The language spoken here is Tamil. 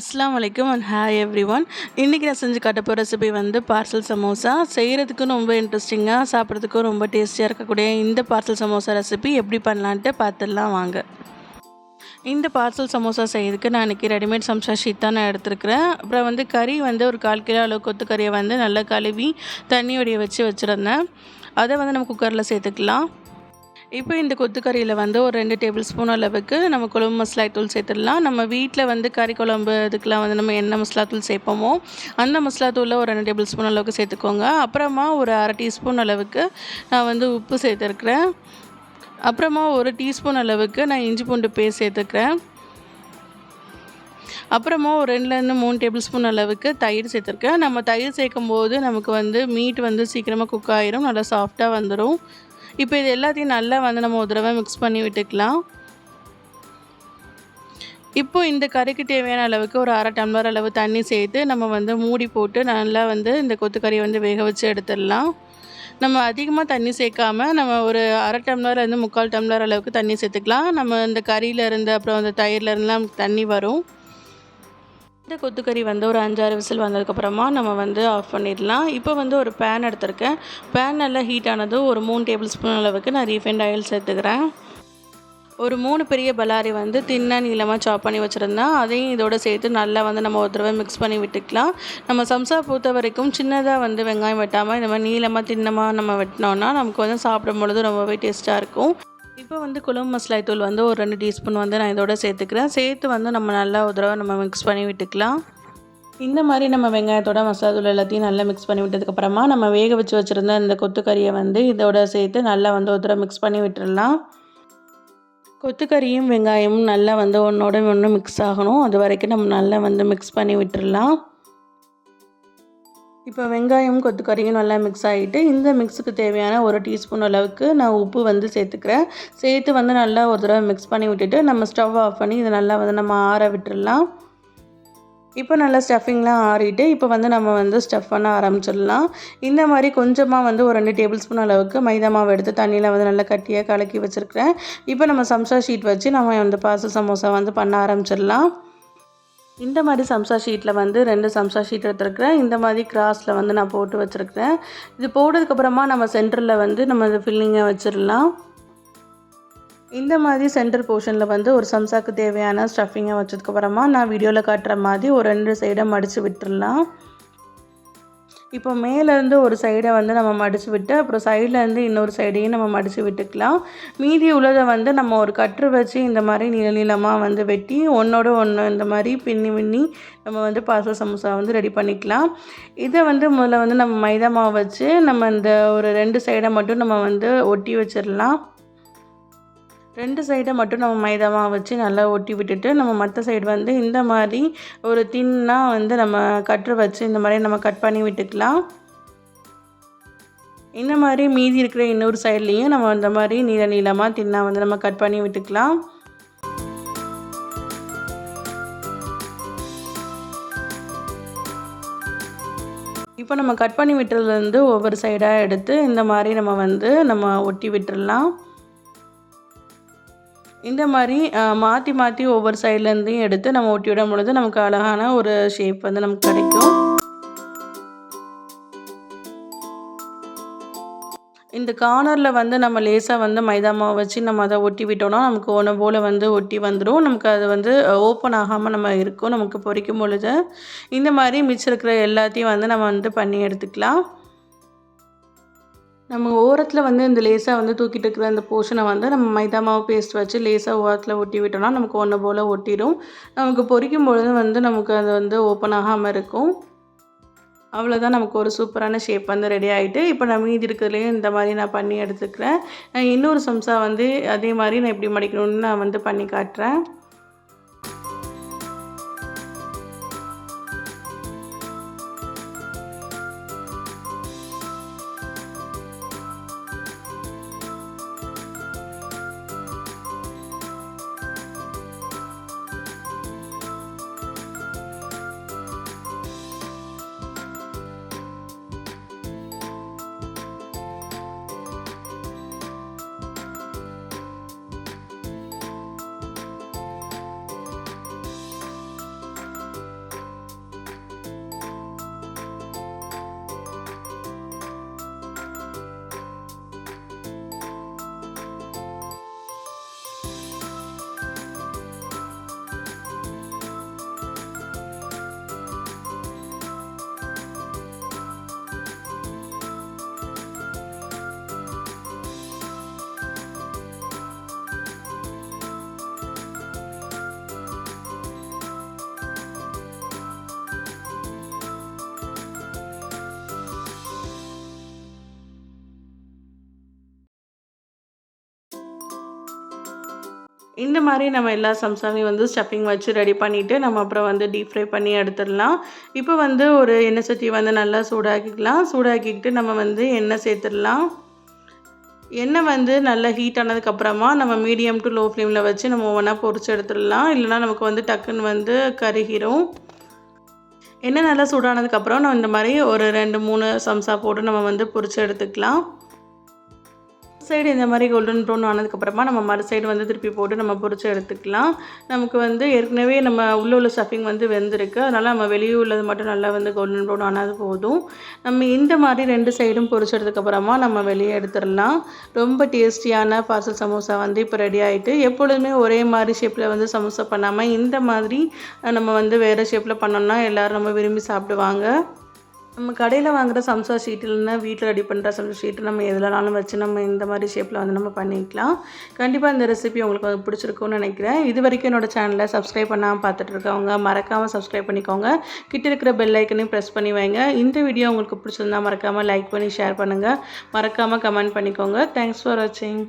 அஸ்லாம் வலைக்கம் அண்ட் ஹாய் எவ்ரி ஒன் இன்றைக்கி நான் செஞ்சு காட்ட போகிற ரெசிபி வந்து பார்சல் சமோசா. செய்கிறதுக்கும் ரொம்ப இன்ட்ரெஸ்டிங்காக சாப்பிட்றதுக்கும் ரொம்ப டேஸ்டியாக இருக்கக்கூடிய இந்த பார்சல் சமோசா ரெசிபி எப்படி பண்ணலான்ட்டு பார்த்துடலாம் வாங்க. இந்த பார்சல் சமோசா செய்யறதுக்கு நான் இன்றைக்கி ரெடிமேட் சம்சா ஷீட் தான் நான் எடுத்துருக்கிறேன். அப்புறம் வந்து கறி வந்து ஒரு கால் கிலோ அளவு கொத்து கறியை வந்து நல்லா கழுவி தண்ணியோடைய வச்சு வச்சுருந்தேன். அதை வந்து நம்ம குக்கரில் சேர்த்துக்கலாம். இப்போ இந்த கொத்துக்கறியில் வந்து ஒரு ரெண்டு டேபிள் ஸ்பூன் அளவுக்கு நம்ம குழம்பு மசாலா தூள் சேர்த்துடலாம். நம்ம வீட்டில் வந்து கறி குழம்பு இதுக்கெலாம் வந்து நம்ம என்ன மசாலா தூள் சேர்ப்போமோ அந்த மசாலா தூளில் ஒரு ரெண்டு டேபிள் ஸ்பூன் அளவுக்கு சேர்த்துக்கோங்க. அப்புறமா ஒரு அரை டீஸ்பூன் அளவுக்கு நான் வந்து உப்பு சேர்த்துருக்குறேன். அப்புறமா ஒரு டீஸ்பூன் அளவுக்கு நான் இஞ்சி பூண்டு பேஸ்ட் சேர்த்துக்கிறேன் அப்புறமா ஒரு ரெண்டுலேருந்து மூணு டேபிள் ஸ்பூன் அளவுக்கு தயிர் சேர்த்துருக்கேன். நம்ம தயிர் சேர்க்கும் போது நமக்கு வந்து மீட் வந்து சீக்கிரமாக குக் ஆகிரும் நல்லா சாஃப்டாக வந்துடும் இப்போ இது எல்லாத்தையும் நல்லா வந்து நம்ம ஒரு தடவை மிக்ஸ் பண்ணி விட்டுக்கலாம். இப்போ இந்த கறிக்கு தேவையான அளவுக்கு ஒரு அரை டம்ளர் அளவு தண்ணி சேர்த்து நம்ம வந்து மூடி போட்டு நல்லா வந்து இந்த கொத்துக்கறியை வந்து வேக வச்சு எடுத்துடலாம். நம்ம அதிகமாக தண்ணி சேர்க்காம நம்ம ஒரு அரை டம்ளர்லேருந்து முக்கால் டம்ளர் அளவுக்கு தண்ணி சேர்த்துக்கலாம். நம்ம இந்த கறியிலேருந்து அப்புறம் அந்த தயிர்லேருந்துலாம் தண்ணி வரும். இந்த கொத்துக்கறி வந்து ஒரு அஞ்சாறு விசில் வந்ததுக்கப்புறமா நம்ம வந்து ஆஃப் பண்ணிடலாம். இப்போ வந்து ஒரு பேன் எடுத்திருக்கேன். பேன் நல்லா ஹீட் ஆனது ஒரு மூணு டேபிள் ஸ்பூன் அளவுக்கு நான் ரீஃபைண்ட் ஆயில் சேர்த்துக்கிறேன். ஒரு மூணு பெரிய பலாரி வந்து தின்ன நீளமாக சாப் பண்ணி வச்சுருந்தேன் அதையும் இதோட சேர்த்து நல்லா வந்து நம்ம ஒரு தடவை மிக்ஸ் பண்ணி விட்டுக்கலாம். நம்ம சம்சா பொறுத்த வரைக்கும் சின்னதாக வந்து வெங்காயம் வெட்டாமல் இந்த மாதிரி நீளமாக தின்னமாக நம்ம வெட்டினோன்னா நமக்கு வந்து சாப்பிடும் பொழுது ரொம்பவே டேஸ்ட்டாக இருக்கும். இப்போ வந்து குழம்பு மசாலா தூள் வந்து ஒரு ரெண்டு டீஸ்பூன் வந்து நான் இதோட சேர்த்துக்கிறேன். சேர்த்து வந்து நம்ம நல்லா ஒரு தடவை நம்ம மிக்ஸ் பண்ணி விட்டுக்கலாம். இந்த மாதிரி நம்ம வெங்காயத்தோட மசாலா தூள் எல்லாத்தையும் நல்லா மிக்ஸ் பண்ணி விட்டதுக்கப்புறமா நம்ம வேக வச்சு வச்சுருந்த இந்த கொத்துக்கறியை வந்து இதோட சேர்த்து நல்லா வந்து ஒரு தடவை மிக்ஸ் பண்ணி விட்டுடலாம் கொத்துக்கறியும் வெங்காயமும் நல்லா வந்து ஒன்றோட ஒன்று மிக்ஸ் ஆகணும். அது வரைக்கும் நம்ம நல்லா வந்து மிக்ஸ் பண்ணி விட்டுடலாம் இப்போ வெங்காயம் கொத்துக்கறியும் நல்லா மிக்ஸ் ஆகிட்டு இந்த மிக்ஸுக்கு தேவையான ஒரு டீஸ்பூன் அளவுக்கு நான் உப்பு வந்து சேர்த்துக்கிறேன். சேர்த்து வந்து நல்லா ஒரு தடவை மிக்ஸ் பண்ணி விட்டுட்டு நம்ம ஸ்டவ் ஆஃப் பண்ணி இதை நல்லா வந்து நம்ம ஆற விட்டுடலாம் இப்போ நல்லா ஸ்டஃபிங்லாம் ஆறிட்டு இப்போ வந்து நம்ம வந்து ஸ்டஃப் பண்ண ஆரம்பிச்சிடலாம். இந்த மாதிரி கொஞ்சமாக வந்து ஒரு ரெண்டு டேபிள் ஸ்பூன் அளவுக்கு மைதா மாவு எடுத்து தண்ணியில் வந்து நல்லா கட்டியாக கலக்கி வச்சுருக்கிறேன். இப்போ நம்ம சம்சா ஷீட் வச்சு நம்ம வந்து பாச சமோசா வந்து பண்ண ஆரம்பிச்சிடலாம். இந்த மாதிரி சம்சா ஷீட்டில் வந்து ரெண்டு சம்சா ஷீட் எடுத்துருக்கிறேன். இந்த மாதிரி கிராஸில் வந்து நான் போட்டு வச்சுருக்கிறேன். இது போட்டதுக்கப்புறமா நம்ம சென்டரில் வந்து நம்ம இந்த ஃபில்லிங்கை வச்சிடலாம். இந்த மாதிரி சென்டர் போர்ஷனில் வந்து ஒரு சம்சாக்கு தேவையான ஸ்டஃபிங்கை வச்சதுக்கப்புறமா நான் வீடியோவில் காட்டுற மாதிரி ஒரு ரெண்டு சைடை மடித்து விட்டுடலாம் இப்போ மேலேருந்து ஒரு சைடை வந்து நம்ம மடித்து விட்டு அப்புறம் சைட்லேருந்து இன்னொரு சைடையும் நம்ம மடித்து விட்டுக்கலாம். மீதி உள்ளதை வந்து நம்ம ஒரு கற்று வச்சு இந்த மாதிரி நீள நீளமாக வந்து வெட்டி ஒன்றோட ஒன்று இந்த மாதிரி பின்னி பின்னி நம்ம வந்து பார்சல் சமோசா வந்து ரெடி பண்ணிக்கலாம். இதை வந்து முதல்ல வந்து நம்ம மைதா மாவு வச்சு நம்ம இந்த ஒரு ரெண்டு சைடை மட்டும் நம்ம வந்து ஒட்டி வச்சிடலாம். ரெண்டு சைடை மட்டும் நம்ம மைதா மாவு வச்சு நல்லா ஒட்டி விட்டுட்டு நம்ம மற்ற சைடு வந்து இந்த மாதிரி ஒரு தின்னாக வந்து நம்ம கட்டு வச்சு இந்த மாதிரி நம்ம கட் பண்ணி விட்டுக்கலாம். இந்த மாதிரி மீதி இருக்கிற இன்னொரு சைட்லேயும் நம்ம இந்த மாதிரி நீள நீளமாக தின்னாக வந்து நம்ம கட் பண்ணி விட்டுக்கலாம். இப்போ நம்ம கட் பண்ணி விட்டுறதுலேருந்து ஒவ்வொரு சைடாக எடுத்து இந்த மாதிரி நம்ம வந்து நம்ம ஒட்டி விட்டுடலாம் இந்த மாதிரி மாற்றி மாற்றி ஒவ்வொரு சைட்லேருந்தையும் எடுத்து நம்ம ஒட்டி விடும் பொழுது நமக்கு அழகான ஒரு ஷேப் வந்து நமக்கு கிடைக்கும். இந்த கார்னரில் வந்து நம்ம லேசாக வந்து மைதா மாவு வச்சு நம்ம அதை ஒட்டி விட்டோம்னா நமக்கு ஒன்று போல் வந்து ஒட்டி வந்துடும் நமக்கு அது வந்து ஓப்பன் ஆகாமல் நம்ம இருக்கும். நமக்கு பொரிக்கும் பொழுது இந்த மாதிரி மிச்சம் இருக்கிற எல்லாத்தையும் வந்து நம்ம வந்து பண்ணி எடுத்துக்கலாம். நம்ம ஓரத்தில் வந்து இந்த லேசாக வந்து தூக்கிட்டு இருக்கிற அந்த போர்ஷனை வந்து நம்ம மைதா மாவு பேஸ்ட் வச்சு லேசாக ஓரத்தில் ஒட்டி விட்டோம்னா நமக்கு ஒன்று போல் ஒட்டிடும். நமக்கு பொரிக்கும் பொழுது வந்து நமக்கு அது வந்து ஓப்பன் ஆகாமல் இருக்கும். அவ்வளோதான் நமக்கு ஒரு சூப்பரான ஷேப் வந்து ரெடி ஆகிட்டு இப்போ நான் மீதி இருக்கிறதுலேயும் இந்த மாதிரி நான் பண்ணி எடுத்துக்கிறேன். இன்னொரு சம்சா வந்து அதே மாதிரி நான் எப்படி மடிக்கணும்னு நான் வந்து பண்ணி காட்டுறேன். இந்த மாதிரி நம்ம எல்லா சம்சாவையும் வந்து ஸ்டஃபிங் வச்சு ரெடி பண்ணிவிட்டு நம்ம அப்புறம் வந்து டீப் ஃப்ரை பண்ணி எடுத்துடலாம். இப்போ வந்து ஒரு எண்ணெய் சட்டியை வந்து நல்லா சூடாக்கிக்கலாம். சூடாக்கிக்கிட்டு நம்ம வந்து எண்ணெய் சேர்த்துடலாம். எண்ணெய் வந்து நல்லா ஹீட் ஆனதுக்கப்புறமா நம்ம மீடியம் டு லோ ஃப்ளேமில் வச்சு நம்ம ஒவ்வொன்றா பொறிச்சு எடுத்துடலாம். இல்லைனா நமக்கு வந்து டக்குன்னு வந்து கருகிரும். எண்ணெய் நல்லா சூடானதுக்கப்புறம் நம்ம இந்த மாதிரி ஒரு ரெண்டு மூணு சம்சா போட்டு நம்ம வந்து பொறிச்சு எடுத்துக்கலாம். சைடு இந்த மாதிரி கோல்டன் ப்ரௌன் ஆனதுக்கப்புறமா நம்ம மறு சைடு வந்து திருப்பி போட்டு நம்ம பொறிச்சு எடுத்துக்கலாம். நமக்கு வந்து ஏற்கனவே நம்ம உள்ள உள்ள ஸ்டஃபிங் வந்து வெந்திருக்கு. அதனால் நம்ம வெளியே உள்ளது மட்டும் நல்லா வந்து கோல்டன் ப்ரௌன் ஆனது போதும். நம்ம இந்த மாதிரி ரெண்டு சைடும் பொறிச்சதுக்கப்புறமா நம்ம வெளியே எடுத்துடலாம். ரொம்ப டேஸ்டியான பார்சல் சமோசா வந்து இப்போ ரெடி ஆகிட்டு எப்பொழுதுமே ஒரே மாதிரி ஷேப்பில் வந்து சமோசா பண்ணாமல் இந்த மாதிரி நம்ம வந்து வேறு ஷேப்பில் பண்ணோம்னா எல்லோரும் நம்ம விரும்பி சாப்பிடுவாங்க. நம்ம கடையில் வாங்குகிற சம்சா ஷீட் இல்லைன்னா வீட்டில் ரெடி பண்ணுற சம்சா ஷீட்டு நம்ம எதுலனாலும் வச்சு நம்ம இந்த மாதிரி ஷேப்பில் வந்து நம்ம பண்ணிக்கலாம். கண்டிப்பாக இந்த ரெசிபி உங்களுக்கு பிடிச்சிருக்கும்னு நினைக்கிறேன். இது வரைக்கும் என்னோடய சேனலை சப்ஸ்கிரைப் பண்ணாமல் பார்த்துட்டு இருக்கவங்க மறக்காமல் சப்ஸ்கிரைப் பண்ணிக்கோங்க. கிட்ட இருக்கிற பெல் ஐக்கனையும் ப்ரெஸ் பண்ணி வைங்க. இந்த வீடியோ உங்களுக்கு பிடிச்சிருந்தா மறக்காமல் லைக் பண்ணி ஷேர் பண்ணுங்கள் மறக்காமல் கமெண்ட் பண்ணிக்கோங்க. தேங்க்ஸ் ஃபார் வாட்சிங்